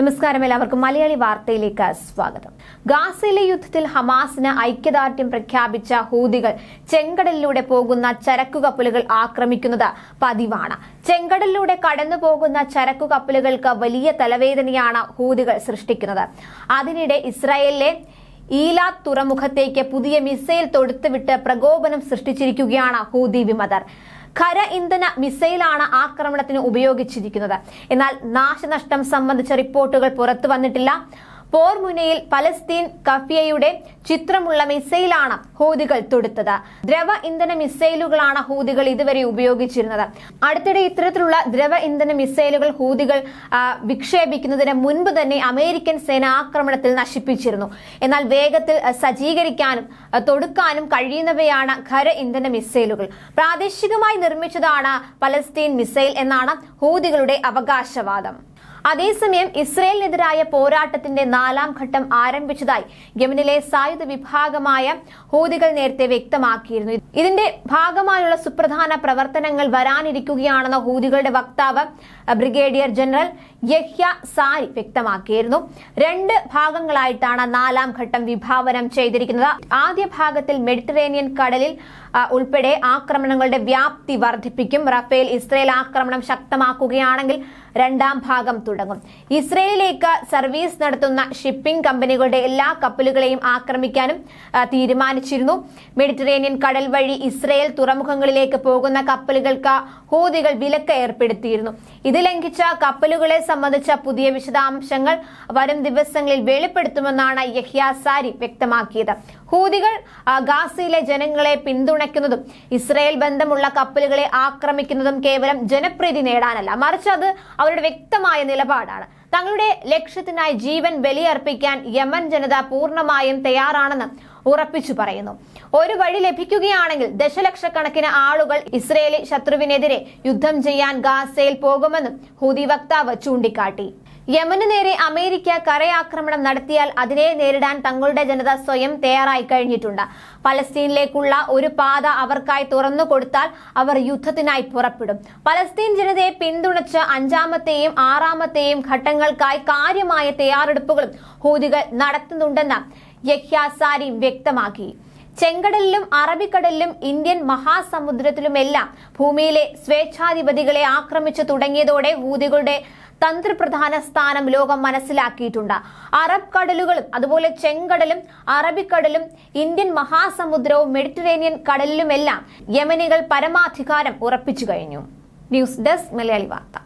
നമസ്കാരം എല്ലാവർക്കും മലയാളി വാർത്തയിലേക്ക് സ്വാഗതം. ഗാസയിലെ യുദ്ധത്തിൽ ഹമാസിന് ഐക്യദാർഢ്യം പ്രഖ്യാപിച്ച ഹൂതികൾ ചെങ്കടലിലൂടെ പോകുന്ന ചരക്കു കപ്പലുകൾ ആക്രമിക്കുന്നത് പതിവാണ്. ചെങ്കടലിലൂടെ കടന്നു പോകുന്ന ചരക്കു കപ്പലുകൾക്ക് വലിയ തലവേദനയാണ് ഹൂതികൾ സൃഷ്ടിക്കുന്നത്. അതിനിടെ ഇസ്രായേലിലെ ഈലാത്ത് തുറമുഖത്തേക്ക് പുതിയ മിസൈൽ തൊടുത്തുവിട്ട് പ്രകോപനം സൃഷ്ടിച്ചിരിക്കുകയാണ് ഹൂതി വിമതർ. ഖര ഇന്ധന മിസൈലാണ് ആക്രമണത്തിന് ഉപയോഗിച്ചിരിക്കുന്നത്. എന്നാൽ നാശനഷ്ടം സംബന്ധിച്ച റിപ്പോർട്ടുകൾ പുറത്തു വന്നിട്ടില്ല. പോർമുനയിൽ പലസ്തീൻ കഫിയയുടെ ചിത്രമുള്ള മിസൈലാണ് ഹൂതികൾ തൊടുത്തത്. ദ്രവ ഇന്ധന മിസൈലുകളാണ് ഹൂതികൾ ഇതുവരെ ഉപയോഗിച്ചിരുന്നത്. അടുത്തിടെ ഇത്തരത്തിലുള്ള ദ്രവ ഇന്ധന മിസൈലുകൾ ഹൂതികൾ വിക്ഷേപിക്കുന്നതിന് മുൻപ് തന്നെ അമേരിക്കൻ സേന ആക്രമണത്തിൽ നശിപ്പിച്ചിരുന്നു. എന്നാൽ വേഗത്തിൽ സജ്ജീകരിക്കാനും തൊടുക്കാനും കഴിയുന്നവയാണ് ഖര ഇന്ധന മിസൈലുകൾ. പ്രാദേശികമായി നിർമ്മിച്ചതാണ് പലസ്തീൻ മിസൈൽ എന്നാണ് ഹൂതികളുടെ അവകാശവാദം. അതേസമയം ഇസ്രയേലിനെതിരായ പോരാട്ടത്തിന്റെ നാലാം ഘട്ടം ആരംഭിച്ചതായി യമനിലെ സായുധ വിഭാഗമായ ഹൂതികൾ നേരത്തെ വ്യക്തമാക്കിയിരുന്നു. ഇതിന്റെ ഭാഗമായുള്ള സുപ്രധാന പ്രവർത്തനങ്ങൾ വരാനിരിക്കുകയാണെന്ന് ഹൂതികളുടെ വക്താവ് ബ്രിഗേഡിയർ ജനറൽ യഹ്യ സാരി വ്യക്തമാക്കിയിരുന്നു. രണ്ട് ഭാഗങ്ങളായിട്ടാണ് നാലാം ഘട്ടം വിഭാവനം ചെയ്തിരിക്കുന്നത്. ആദ്യ ഭാഗത്തിൽ മെഡിറ്ററേനിയൻ കടലിൽ ഉൾപ്പെടെ ആക്രമണങ്ങളുടെ വ്യാപ്തി വർദ്ധിപ്പിക്കും. റഫേൽ ഇസ്രയേൽ ആക്രമണം ശക്തമാക്കുകയാണെങ്കിൽ രണ്ടാം ഭാഗം തുടങ്ങും. ഇസ്രയേലിലേക്ക് സർവീസ് നടത്തുന്ന ഷിപ്പിംഗ് കമ്പനികളുടെ എല്ലാ കപ്പലുകളെയും ആക്രമിക്കാനും തീരുമാനിച്ചിരുന്നു. മെഡിറ്ററേനിയൻ കടൽ വഴി ഇസ്രയേൽ തുറമുഖങ്ങളിലേക്ക് പോകുന്ന കപ്പലുകൾക്ക് ഹൂതികൾ വിലക്ക് ഏർപ്പെടുത്തിയിരുന്നു. ഇത് ലംഘിച്ച കപ്പലുകളെ സംബന്ധിച്ച പുതിയ വിശദാംശങ്ങൾ വരും ദിവസങ്ങളിൽ വെളിപ്പെടുത്തുമെന്നാണ് യഹ്യ സാരി വ്യക്തമാക്കിയത്. ഹൂതികൾ ഗാസയിലെ ജനങ്ങളെ പിന്തുണയ്ക്കുന്നതും ഇസ്രയേൽ ബന്ധമുള്ള കപ്പലുകളെ ആക്രമിക്കുന്നതും കേവലം ജനപ്രീതി നേടാനല്ല. മറിച്ച് അത് അവരുടെ വ്യക്തമായ നിലപാടാണ്. തങ്ങളുടെ ലക്ഷ്യത്തിനായി ജീവൻ ബലിയർപ്പിക്കാൻ യമൻ ജനത പൂർണമായും തയ്യാറാണെന്ന് ഉറപ്പിച്ചു പറയുന്നു. ഒരു വഴി ലഭിക്കുകയാണെങ്കിൽ ദശലക്ഷക്കണക്കിന് ആളുകൾ ഇസ്രയേലി ശത്രുവിനെതിരെ യുദ്ധം ചെയ്യാൻ ഗാസയിൽ പോകുമെന്നും ഹൂതി വക്താവ് ചൂണ്ടിക്കാട്ടി. യമന് നേരെ അമേരിക്ക കരയാക്രമണം നടത്തിയാൽ അതിനെ നേരിടാൻ തങ്ങളുടെ ജനത സ്വയം തയ്യാറായി കഴിഞ്ഞിട്ടുണ്ട്. പലസ്തീനിലേക്കുള്ള ഒരു പാത അവർക്കായി തുറന്നു കൊടുത്താൽ അവർ യുദ്ധത്തിനായി പുറപ്പെടും. പലസ്തീൻ ജനതയെ പിന്തുണച്ച് അഞ്ചാമത്തെയും ആറാമത്തെയും ഘട്ടങ്ങൾക്കായി കാര്യമായ തയ്യാറെടുപ്പുകളും ഹൂതികൾ നടത്തുന്നുണ്ടെന്ന് യഹ്യാസാരി വ്യക്തമാക്കി. ചെങ്കടലിലും അറബിക്കടലിലും ഇന്ത്യൻ മഹാസമുദ്രത്തിലുമെല്ലാം ഭൂമിയിലെ സ്വേച്ഛാധിപതികളെ ആക്രമിച്ചു തുടങ്ങിയതോടെ ഹൂതികളുടെ തന്ത്രപ്രധാന സ്ഥാനം ലോകം മനസ്സിലാക്കിയിട്ടുണ്ട്. അറബ് കടലുകളും അതുപോലെ ചെങ്കടലും അറബിക്കടലും ഇന്ത്യൻ മഹാസമുദ്രവും മെഡിറ്ററേനിയൻ കടലിലുമെല്ലാം യമനികൾ പരമാധികാരം ഉറപ്പിച്ചു കഴിഞ്ഞു. ന്യൂസ് ഡെസ്ക് മലയാളി വാർത്ത.